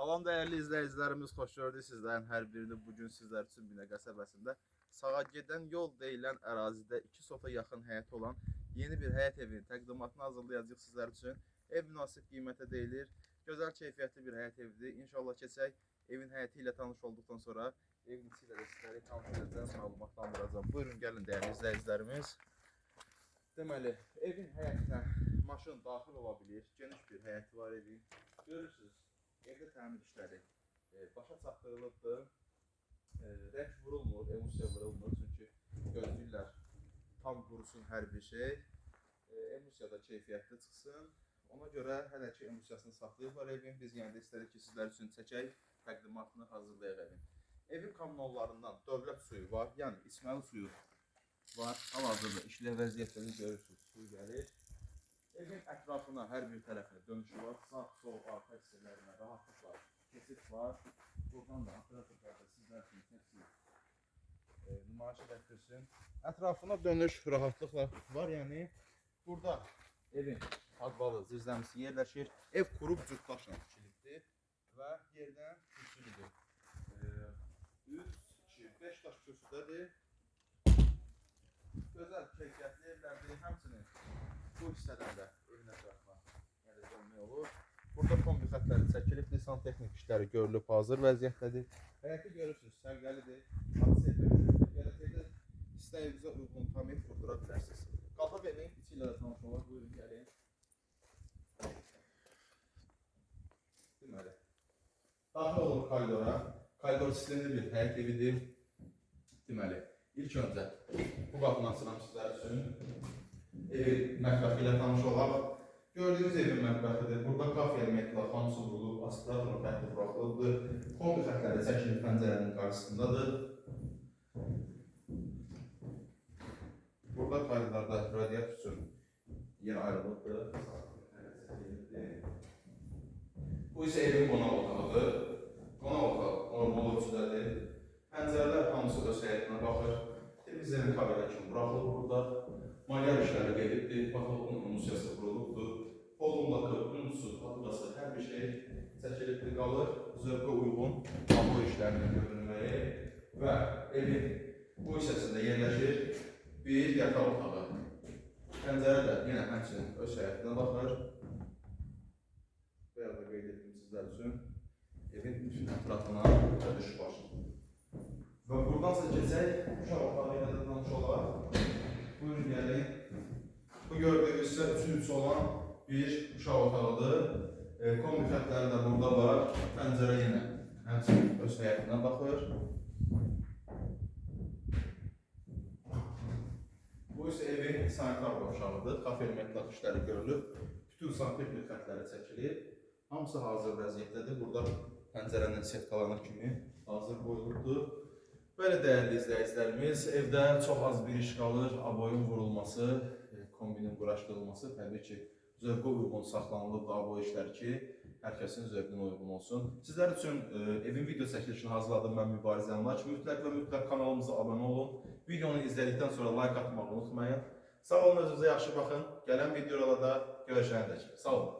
Salam dəyərli izləyicilərimiz, xoş gördük sizlərin hər birini. Bu gün sizlər üçün Binə qəsəbəsində sağa gedən yol deyilən ərazidə 2 sota yaxın həyəti olan yeni bir həyət evinin təqdimatını hazırlayacağıq sizlər üçün. Ev münasib qiymətə deyilir. Gözəl keyfiyyətli bir həyət evidir. İnşallah keçək evin həyəti ilə tanış olduqdan sonra evin içi ilə də sizləri tanış edəcəm, məlumatlandıracağam. Buyurun gəlin dəyərli izləyicilərimiz. Deməli, evin həyətinə maşın daxil ola bilir. Geniş bir həyəti var evin. Görürsüz, evdə təmir işləri e, başa çatdırılıbdır. E, rəng vurulmur, emulsiya vurulmur çünki gözləyirlər tam qurusun hər bir şey. E, emulsiya da keyfiyyətli çıxsın. Ona görə hələ ki emulsiyasını saxlayıblar evin. Biz yenə də istədik ki sizlər üçün çəkək, təqdimatını hazırlayaq evin. Evin kommunallarından dövlət suyu var, yəni içməli suyu var. Hal-hazırda işlə vəziyyətdə görürsünüz, suyu gəlir. Evin ətrafına hər bir tərəfinə dönüşü var. Sağ, sol, arxa hissələrinə rahatlıqla keçid var. Buradan da da sizlər üçün təfsir e, nümayiş etdirsin. Ətrafına dönüş rahatlıqla var. Yəni burada evin adbalı zirzəmisi yerləşir. Ev qurub cütdaşla tikilibdir və yerdən kürsülüdür. 3, 2, 5 daş kürsüdədir. Gözəl keyfiyyətli evlərdir. Həmçinin bu hissədən də Burada kombi xətləri çəkilibdir, santexnik işləri görülüb, hazır vəziyyətdədir. Həyəti görürsünüz, səviyyəlidir. Hadisə görürsünüz. Gələcəkdə istəyinizə uyğun tam ev qurdura bilərsiniz. Qalxıb evin içi ilə də tanış olaq, buyurun gəlin. Deməli, daxil olur koridora. Koridor sistemli bir həyət evidir. Deməli, ilk öncə bu qapını açıram sizlər üçün. Evin mətbəxi ilə tanış olaq. Gördüyünüz evin mətbəxidir. Burada kafe elementlər hamısı vurulub, aspiratorun fərqli buraxılıbdır. Kombi xətləri çəkilib pəncərənin qarşısındadır. Burada koridorda radiator üçün yer ayrılıbdır. Bu isə evin qonaq otağıdır. Qonaq otağı normal ölçüdədir. Pəncərələr hamısı öz həyətinə baxır. Temizlənmə kamera kimi buraxılıb burada. Malyar işləri gedibdir. Baxın, unusiyası qurulubdur. Polun lakı, unusu, faturası, hər bir şey çəkilibdir, qalır. Zövqə uyğun tablo işlərinin görünməyi və evin bu hissəsində yerləşir bir yataq otağı. Pəncərə də yenə həmçinin öz həyətinə baxır. Bayaq da qeyd etdim sizlər üçün. Evin bütün ətrafına dönüş var. Və buradansa keçək, uşaq otağı ilə də tanış olaraq. Buyurun gəlin. Bu gördüyünüz isə üçüncüsü olan bir uşaq otağıdır. E, kombi xətləri də burada var. Pəncərə yenə həmçinin öz həyətinə baxır. Bu isə evin sanitar qovşağıdır. Kafe elementlər işləri görülüb. Bütün santexnik xətləri çəkilib. Hamısı hazır vəziyyətdədir. Burada pəncərənin setkalanır kimi hazır qoyulubdur. Belə dəyərli izləyicilərimiz, evdə çox az bir iş qalır. Aboyun vurulması, e, kombinin quraşdırılması təbii ki, zövqə uyğun saxlanılıb da aboy işləri ki, hər kəsin zövqünə uyğun olsun. Sizlər üçün e, evin video çəkilişini hazırladım mən Mübarizə Əmlaç. Mütləq və mütləq kanalımıza abunə olun. Videonu izlədikdən sonra like atmağı unutmayın. Sağ olun, özünüzə yaxşı baxın. Gələn videolarda görüşənədək. Sağ olun.